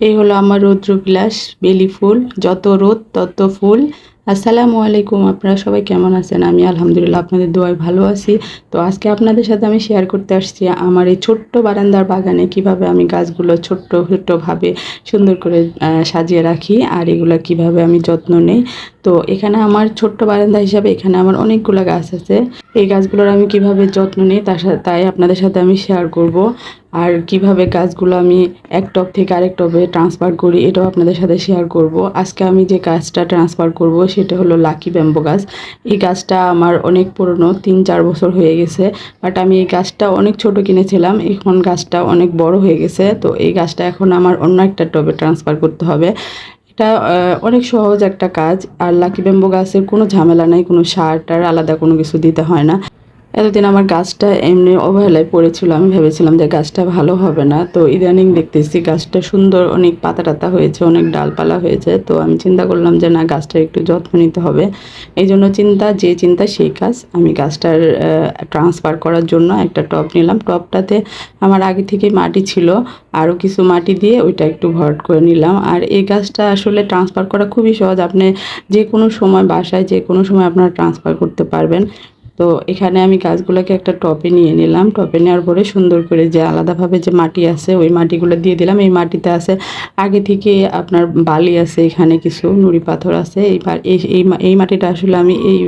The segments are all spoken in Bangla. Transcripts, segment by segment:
এই হলো আমার রৌদ্রবিলাস বেলি ফুল যত রোদ তত ফুল। আসসালামু আলাইকুম, আপনারা সবাই কেমন আছেন? আমি আলহামদুলিল্লাহ আপনাদের দোয়ায় ভালো আছি। তো আজকে আপনাদের সাথে আমি শেয়ার করতে আসছি আমার এই ছোট্ট বারান্দার বাগানে কীভাবে আমি গাছগুলো ছোট্ট ছোট্টভাবে সুন্দর করে সাজিয়ে রাখি আর এগুলো কীভাবে আমি যত্ন নেই। তো এখানে আমার ছোট্ট বারান্দা হিসাবে এখানে আমার অনেকগুলো গাছ আছে। এই গাছগুলোর আমি কীভাবে যত্ন নিই তার সাথে তাই আপনাদের সাথে আমি শেয়ার করব। আর কীভাবে গাছগুলো আমি এক টব থেকে আরেক টবে ট্রান্সফার করি এটাও আপনাদের সাথে শেয়ার করব। আজকে আমি যে গাছটা ট্রান্সফার করব সেটা হলো লাকি ব্যাম্বো গাছ। এই গাছটা আমার অনেক পুরনো, তিন, চার বছর হয়ে গেছে। বাট আমি এই গাছটা অনেক ছোট কিনেছিলাম, এখন গাছটা অনেক বড় হয়ে গেছে। তো এই গাছটা এখন আমার অন্য একটা টবে ট্রান্সফার করতে হবে। এটা অনেক সহজ একটা কাজ। আর লাকি ব্যাম্বো গাছের কোনো ঝামেলা নাই, কোনো সার টার আলাদা কোনো কিছু দিতে হয় না। এতদিন আমার গাছটা এমনি অবহেলায় পড়েছিল, আমি ভেবেছিলাম যে গাছটা ভালো হবে না। তো ইদানিং দেখতেছি গাছটা সুন্দর, অনেক পাতা টাতা হয়েছে, অনেক ডালপালা হয়েছে। তো আমি চিন্তা করলাম যে না, গাছটা একটু যত্ন নিতে হবে। এই জন্য চিন্তা, যে চিন্তা সেই কাজ। আমি গাছটার ট্রান্সফার করার জন্য একটা টব নিলাম। টবটাতে আমার আগে থেকে মাটি ছিল। আরও কিছু মাটি দিয়ে ওইটা একটু ভরট করে নিলাম। আর এই গাছটা আসলে ট্রান্সফার করা খুবই সহজ। আপনি যে কোনো সময় বাসায় যে কোনো সময় আপনারা ট্রান্সফার করতে পারবেন। তো এখানে আমি গাছগুলোকে একটা টপে নিয়ে নিলাম। টপে নেওয়ার পরে সুন্দর করে যে আলাদাভাবে যে মাটি আছে, ওই মাটিগুলো দিয়ে দিলাম। এই মাটিতে আছে, আগে থেকে আপনার বালি আছে, এখানে কিছু নুড়ি পাথর আছে। এইবার এই এই মাটিটা আসলে আমি এই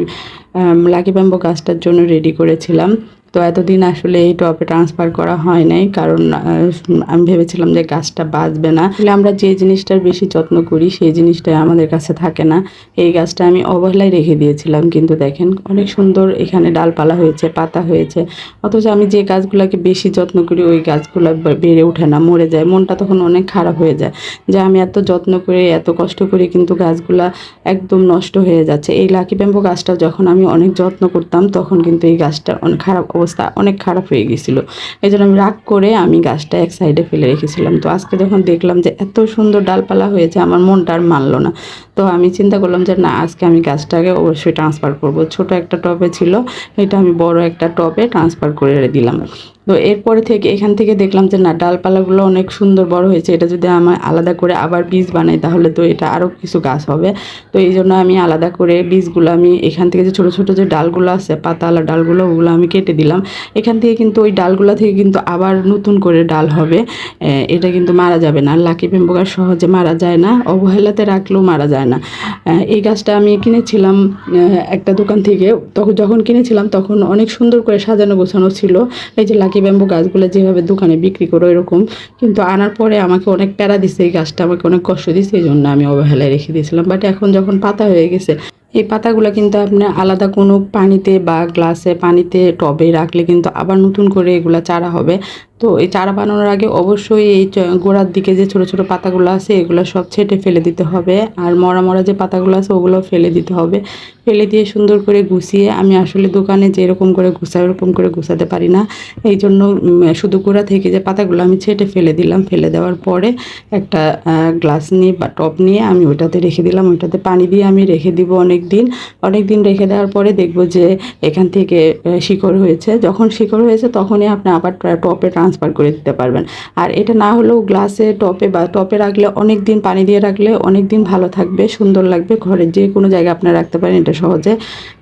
লাকি গাছটার জন্য রেডি করেছিলাম। তো এতদিন আসলে এই টপে ট্রান্সফার করা হয় নাই, কারণ আমি ভেবেছিলাম যে গাছটা বাঁচবে না। আমরা যে জিনিসটার বেশি যত্ন করি, সেই জিনিসটা আমাদের কাছে থাকে না। এই গাছটা আমি অবহেলায় রেখে দিয়েছিলাম, কিন্তু দেখেন অনেক সুন্দর এখানে ডালপালা হয়েছে, পাতা হয়েছে। অথচ আমি যে গাছগুলোকে বেশি যত্ন করি, ওই গাছগুলো বেড়ে ওঠে না, মরে যায়। মনটা তখন অনেক খারাপ হয়ে যায় যে আমি এত যত্ন করে, এত কষ্ট করি কিন্তু গাছগুলা একদম নষ্ট হয়ে যাচ্ছে। এই লাকি ব্যাম্বো গাছটা যখন আমি অনেক যত্ন করতাম, তখন কিন্তু এই গাছটা অনেক খারাপ অবস্থা অনেক খারাপ হয়ে গেছিল। এই জন্য আমি রাগ করে আমি গাছটা এক সাইডে ফেলে রেখেছিলাম। তো আজকে যখন দেখলাম যে এত সুন্দর ডালপালা হয়েছে, আমার মনটা আর মানলো না। তো আমি চিন্তা করলাম যে না, আজকে আমি গাছটাকে অবশ্যই ট্রান্সফার করব। ছোট একটা টবে ছিল, এটা আমি বড় একটা টবে ট্রান্সফার করে দিলাম। তো এরপরে থেকে এখান থেকে দেখলাম যে না, ডালপালাগুলো অনেক সুন্দর বড় হয়েছে। এটা যদি আমার আলাদা করে আবার বীজ বানাই তাহলে তো এটা আরও কিছু গাছ হবে। তো এই জন্য আমি আলাদা করে বীজগুলো আমি এখান থেকে যে ছোট ছোট যে ডালগুলো আছে পাতাওয়ালা ডালগুলো, ওগুলো আমি কেটে দিলাম। এখান থেকে কিন্তু ওই ডালগুলো থেকে কিন্তু আবার নতুন করে ডাল হবে। এটা কিন্তু মারা যাবে না। লাকি পেম্বো গাছ সহজে মারা যায় না, অবহেলাতে রাখলেও মারা যায় না। এই গাছটা আমি কিনেছিলাম একটা দোকান থেকে, তখন যখন কিনেছিলাম, তখন অনেক সুন্দর করে সাজানো গোছানো ছিল। এই যে লাকি ব্যাম্বু গাছগুলো যেভাবে দোকানে বিক্রি করো এরকম কিন্তু আনার পরে আমাকে অনেক প্যারা দিছে এই গাছটা, আমাকে অনেক কষ্ট দিছে, এই জন্য আমি অবহেলায় রেখে দিয়েছিলাম। বাট এখন যখন পাতা হয়ে গেছে, এই পাতাগুলো কিন্তু আপনি আলাদা কোনো পানিতে বা গ্লাসে পানিতে টবে রাখলে কিন্তু আবার নতুন করে এগুলো চারা হবে। তো এই চারা বানানোর আগে অবশ্যই এই গোড়ার দিকে যে ছোট ছোট পাতাগুলো আছে, এগুলো সব ছেটে ফেলে দিতে হবে। আর মরা মরা যে পাতাগুলো আছে, ওগুলো ফেলে দিতে হবে। ফেলে দিয়ে সুন্দর করে গুছিয়ে আমি আসলে দোকানে যেরকম করে গুছাই ওরকম করে গুছাতে পারি না। এই জন্য শুধু গোড়া থেকে যে পাতাগুলো আমি ছেটে ফেলে দিলাম। ফেলে দেওয়ার পরে একটা গ্লাস নিয়ে বা টপ নিয়ে আমি ওইটাতে রেখে দিলাম। ওইটাতে পানি দিয়ে আমি রেখে দিব অনেক দিন অনেক দিন রেখে দেওয়ার পরে দেখব যে এখান থেকে শিকড় হয়েছে। যখন শিকড় হয়েছে, তখনই আপনি আবার টপে ট্রান্সফার করে দিতে পারবেন। আর এটা না হলেও গ্লাসে টপে বা টপে রাখলে অনেক দিন পানি দিয়ে রাখলে অনেক দিন ভালো থাকবে, সুন্দর লাগবে। ঘরের যে কোনো জায়গায় আপনি রাখতে পারেন, এটা সহজে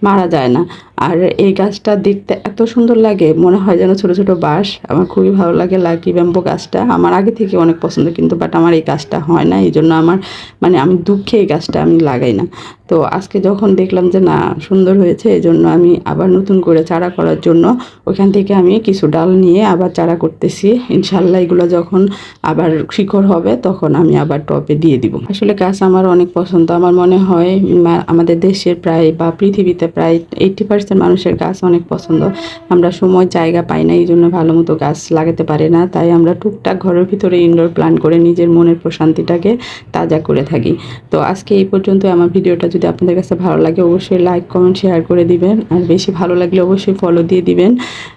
মারা যায় না। আর এই গাছটা দেখতে এত সুন্দর লাগে, মনে হয় যেন ছোট ছোট বাঁশ। আমার খুবই ভালো লাগে লাকি ব্যাম্বো গাছটা। আমার আগে থেকে অনেক পছন্দ, কিন্তু বাট আমার এই গাছটা হয় না। এই জন্য আমার মানে আমি দুঃখে এই গাছটা আমি লাগাই না। তো আজকে যখন দেখলাম যে না, সুন্দর হয়েছে, এই জন্য আমি আবার নতুন করে চারা করার জন্য ওখান থেকে আমি কিছু ডাল নিয়ে আবার চারা করতেছি। ইনশাল্লাহ এগুলো যখন আবার শিকড় হবে, তখন আমি আবার টপে দিয়ে দিব। আসলে গাছ আমার অনেক পছন্দ। আমার মনে হয় আমাদের দেশের প্রায় বা পৃথিবীতে প্রায় এইটটি পার্সেন্ট মানুষের গাছ অনেক পছন্দ। আমরা সময় জায়গা পাই না এই জন্য ভালো মতো গাছ লাগাতে পারি না। তাই আমরা টুকটাক ঘরের ভিতরে ইনডোর প্ল্যান করে নিজের মনের প্রশান্তিটাকে তাজা করে থাকি। তো আজকে এই পর্যন্ত আমার ভিডিওটা যদি আপনাদের কাছে ভালো লাগে, অবশ্যই লাইক কমেন্ট শেয়ার করে দিবেন। আর বেশি ভালো লাগলে অবশ্যই ফলো দিয়ে দিবেন।